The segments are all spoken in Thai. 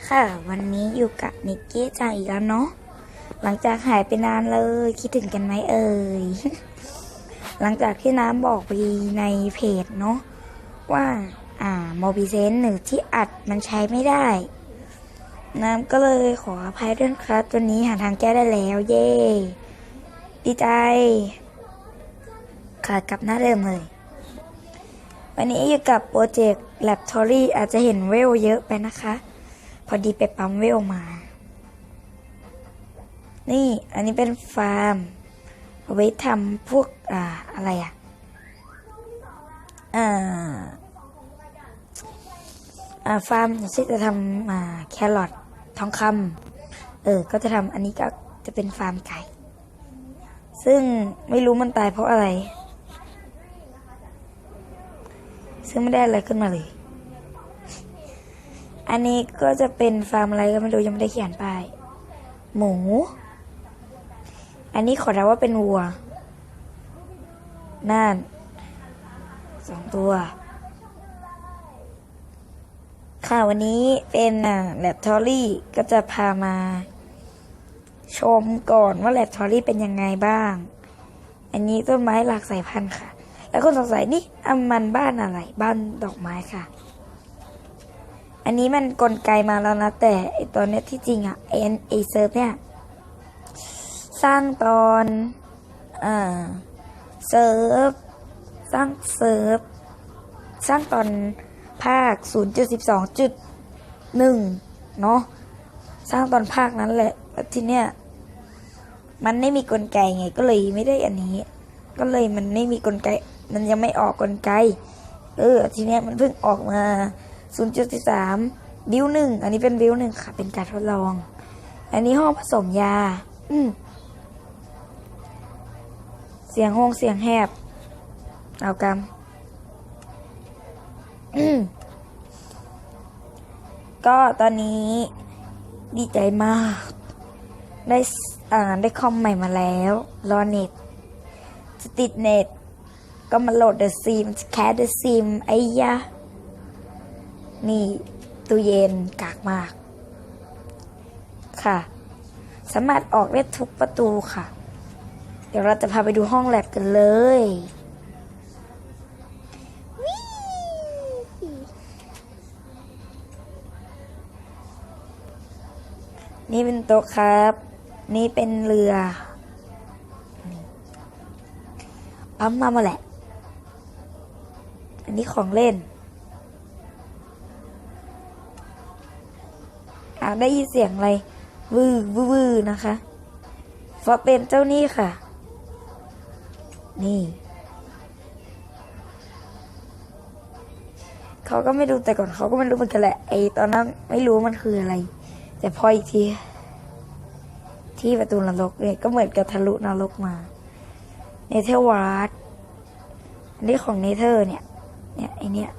ีค่ะ วันนี้อยู่กับนิกกี้จังอีกแล้วเนาะหลังจากหายไปนานเลย คิดถึงกันไหมเอ่ย หลังจากที่น้ำบอกไปในเพจเนาะว่า อ่าโมบิเซนหรือที่อัดมันใช้ไม่ได้ น้ำก็เลยขออภัยด้วยนครับวันนี้หาทางแก้ได้แล้วเย้ดีใจค่ะกลับหน้าเดิมเลยวันนี้อยู่กับโปรเจกต์ Laboratory อาจจะเห็นเวลเยอะไปนะคะ พอดีไปปั๊มเวลมา นี่อันนี้เป็นฟาร์มเอาไว้ทำพวกอ่าอะไรอะอ่าอ่าฟาร์มอย่งเช่นจะทำอ่าแครอททองคำเออ ก็จะทำอันนี้ก็จะเป็นฟาร์มไก่ ซึ่งไม่รู้มันตายเพราะอะไร ซึ่งไม่ได้อะไรขึ้นมาเลย อันนี้ก็จะเป็นฟาร์มอะไรก็ไม่รู้ยังไม่ได้เขียนป้าย หมู อันนี้ขอเดาว่าเป็นวัวนั่นสองตัว ค่ะวันนี้เป็นแลบทอรี่ก็จะพามา ชมก่อนว่าแลบทอรี่เป็นยังไงบ้าง อันนี้ต้นไม้หลากสายพันธุ์ค่ะ แล้วคนสงสัยนี่อามันบ้านอะไร บ้านดอกไม้ค่ะ อันนี้มันกลไกมาแล้วนะ แต่ไอตอนเนี้ยที่จริงอะเอ็นเอเซิร์ฟเนี่ยสร้างตอนอ่าเซิร์ฟสร้างเซิร์ฟสร้างตอนภาค 0.12.1 เนาะสร้างตอนภาคนั้นแหละแล้วทีเนี้ยมันไม่มีกลไกไงก็เลยไม่ได้อันนี้ ก็เลยมันไม่มีกลไก มันยังไม่ออกกลไก เออ ทีเนี้ยมันเพิ่งออกมา 0.13บิวหนึ่งอันนี้เป็นบิวหนึ่งค่ะ เป็นการทดลอง อันนี้ห้องผสมยาอืเสียงห้องเสียงแหบ เอากำก็ตอนนี้ดีใจมาก ได้อ่าได้คอมใหม่มาแล้ว รอเน็ตจะติดเน็ตก็มาโหลดเดอะซิมแคสเดอะซิมไอ้ยะ นี่ตู้เย็นกากมาก ค่ะ สามารถออกได้ทุกประตูค่ะ เดี๋ยวเราจะพาไปดูห้องแลบกันเลยนี่เป็นโต๊ะครับ นี่เป็นเรือปั๊มมามาแหละ อันนี้ของเล่น อ่าได้ยินเสียงอะไรวือวื้อวื้อนะคะเพราะเป็นเจ้านี่ค่ะ นี่ เขาก็ไม่รู้แต่ก่อนเขาก็ไม่รู้เหมือนกันแหละไอตอนนั้นไม่รู้มันคืออะไร แต่พออีกที ที่ประตูนรกเนี่ยก็เหมือนกับทะลุนรกมา เนเธอร์วาร์ดนนี้ของเนเธอร์เนี่ย เนี่ยไอเนี่ย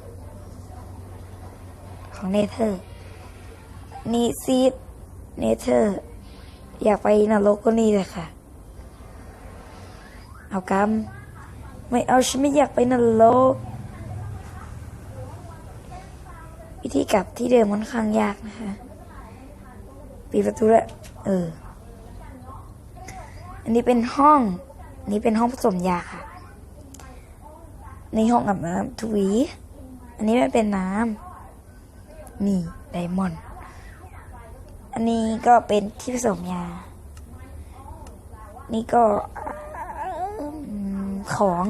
ของเนเธอร์ นีซีดเนเธอร์อยากไปนรกก็นี่เลยค่ะ เอากำไม่เอาฉันไม่อยากไปนรกวิธีกลับที่เดิมค่อนข้างยากนะคะ ปิดประตูแล้วเออ อันนี้เป็นห้อง อันนี้เป็นห้องผสมยาค่ะ ในห้องอาบน้ำทวี อันนี้ไม่เป็นน้ำ นี่ไดมอนด์ อันนี้ก็เป็นที่ผสมยา นี่ก็ของ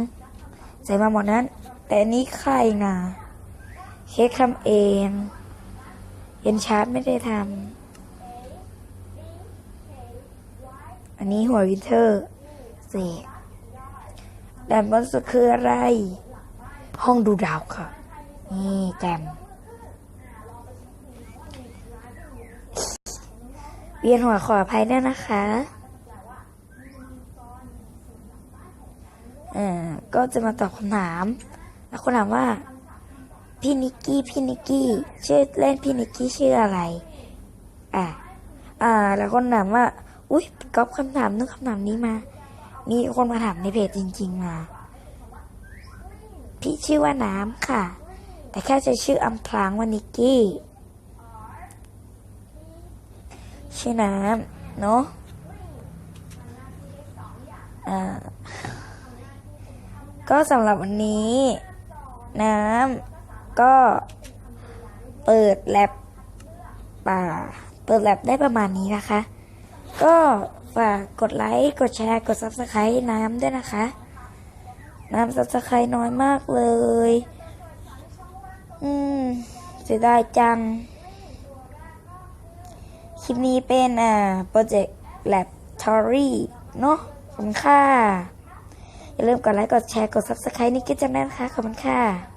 ใส่มาหมดนั้น แต่นนี้ไข่นะเค้กทำเอง เย็นชาร์จไม่ได้ทำ อันนี้หัววินเทอร์เสกด้านบนสุดคืออะไร ห้องดูดาวค่ะ นี่แกม เวียนหัวขออภัยด้วยนะคะเออก็จะมาตอบคำถาม แล้วคนถามว่า พี่นิกกี้ พี่นิกกี้ ชื่อเล่นพี่นิกกี้ชื่ออะไร อ่าอ่า แล้วคนถามว่า อุ๊ยก๊อปคำถามนึกคำถามนี้มา มีคนมาถามในเพจจริง ๆ มา พี่ชื่อว่าน้ำค่ะ แต่แค่จะชื่ออำพรางว่านิกกี้ ใช่น้ำเนาะก็สำหรับวันนี้ น้ำก็เปิดแลบป่า เปิดแลบได้ประมาณนี้นะคะ ก็ฝากกดไลค์ กดแชร์ กด subscribe น้ำด้วยนะคะ น้ำ subscribe น้อยมากเลย อืมเสียดายจัง ลิปนี้เป็นอ่าโปรเจกต์แล็บทอรี่เนาะขอบคุณค่ะ อย่าลืมกดไลค์ กดแชร์ กด subscribe นี่กิจะได้นะคะ ขอบคุณค่ะ